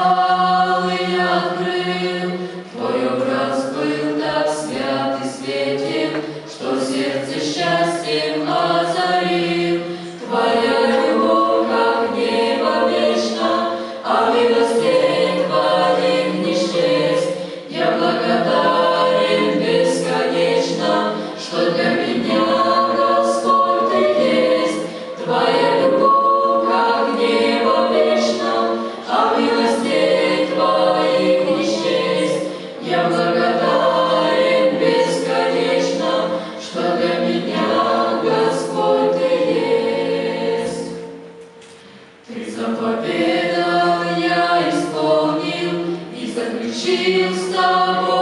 Oh. Чим з тобою